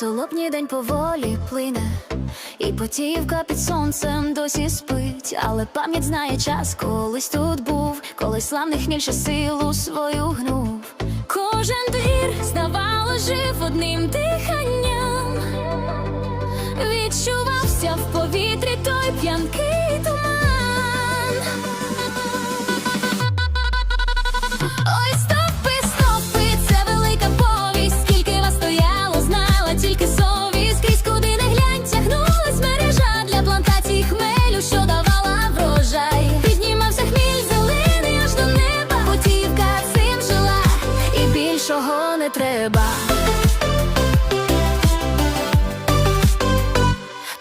солопній день поволі плине, і потівка під сонцем досі спить, але пам'ять знає час, колись тут був, колись славний хміль силу свою гнув. Кожен двір, здавало, жив одним диханням. Відчувався в повітрі той п'янкий туман. Треба.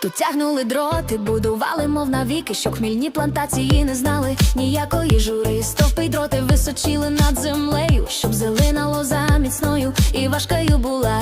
Тут тягнули дроти, будували, мов навіки, що хмільні плантації не знали ніякої жури. Стовпи дроти височили над землею, щоб зелена лоза міцною і важкою була.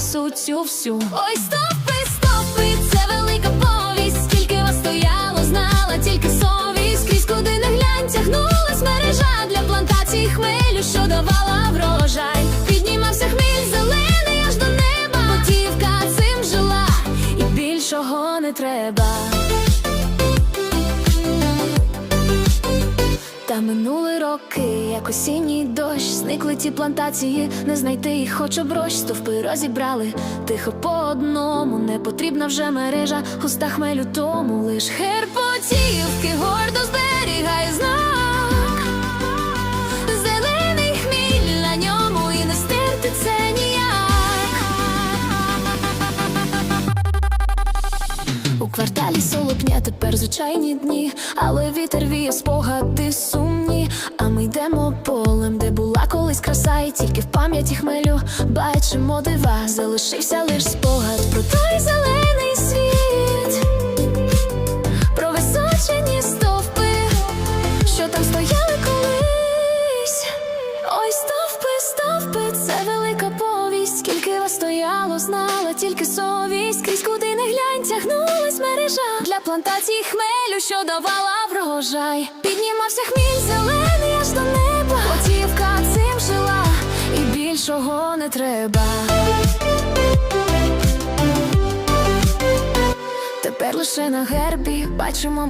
Красу цю всю. Ой, стопи, стопи, це велика повість. Скільки вас стояло, знала тільки совість. Крізь куди не глянь, тягнулась мережа для плантації хмелю, що давала врожай. Піднімався хміль зелений аж до неба. Путівка цим жила, і більшого не треба. Минули роки, як осінній дощ, зникли ті плантації, не знайти їх, хоч оброщ, стовпи розібрали тихо по одному, не потрібна вже мережа, густа хмелю тому лиш герпотівки гордо зберігає знак. Зелений хміль на ньому і не стерти це ніяк. У кварталі солопня тепер звичайні дні, але вітер віє спогади сумні. А ми йдемо полем, де була колись краса, і тільки в пам'яті хмелю бачимо дива. Залишився лиш спогад про той зелений світ, про височені стовпи, що там стояли колись. Ой, стовпи, стовпи, це велика повість. Скільки вас стояло, знала тільки совість. Крізь куди не глянь, тягнулась мережа для плантацій хмелю, що давала врожай. Піднімався хміль зелений аж до неба. Готівка цим жила, і більшого не треба. Тепер лише на гербі бачимо